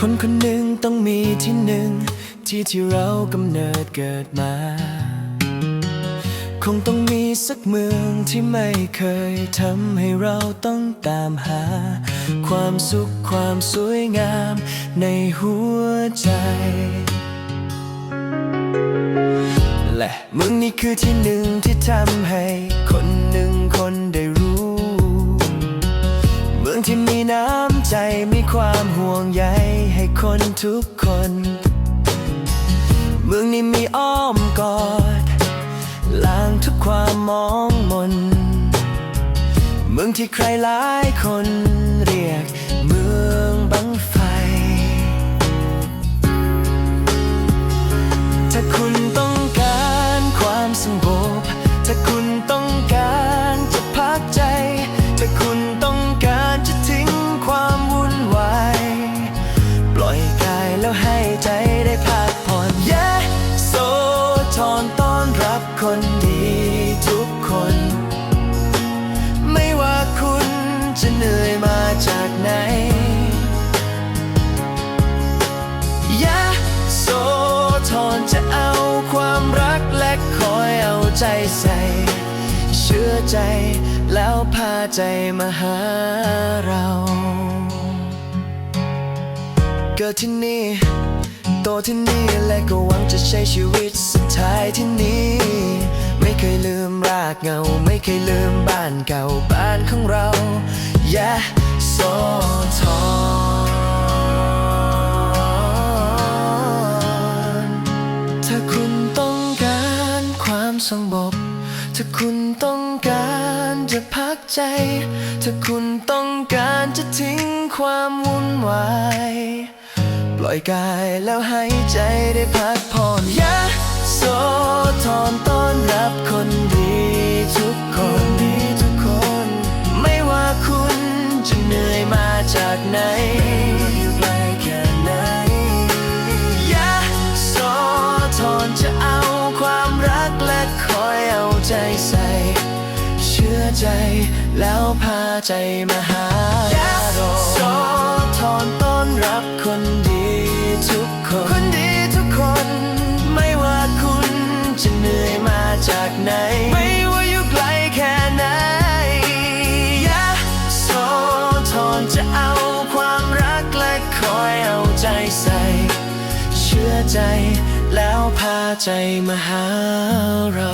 คนคนหนึ่งต้องมีที่หนึ่ง ที่ที่เรากำเนิดเกิดมา คงต้องมีสักเมืองที่ไม่เคยทำให้เราต้องตามหา ความสุขความสวยงามในหัวใจและเมึงนี่คือที่หนึ่งที่ทำให้ คนหนึ่งคน ที่มีน้ำใจมีความห่วงใยให้คนทุกคน เมืองนี้มีอ้อมกอดล้างทุกความมองมน เมืองที่ใครหลายคนเรียกเมืองบัง รับคนดีทุกคน ไม่ว่าคุณจะเหนื่อยมาจากไหน ยะโซทอนจะเอาความรักและคอยเอาใจใส่ เชื่อใจแล้วพาใจมาหาเรา เกิดที่นี่ โตที่นี่และก็หวังจะใช้ชีวิตสุดท้ายที่นี่ ไม่เคยลืมรากเงา ไม่เคยลืมบ้านเก่าบ้านของเรา ยะโซทอนถ้าคุณต้องการความสงบถ้าคุณต้องการจะพักใจ ถ้าคุณต้องการจะทิ้งความวุ่นวาย ล่อยกายแล้วให้ใจได้พักผ่อนยะโซทอนต้อนรับคนดีทุกคนดีทุกคน ไม่ว่าคุณจะเหนื่อยมาจากไหนอยู่ไกลแค่ไหนยะโซทอนจะเอาความรักและคอยเอาใจใส่ เชื่อใจแล้วพาใจมาหาเราโซทอนต้อนรับ ใจ แล้วพาใจมาหาเรา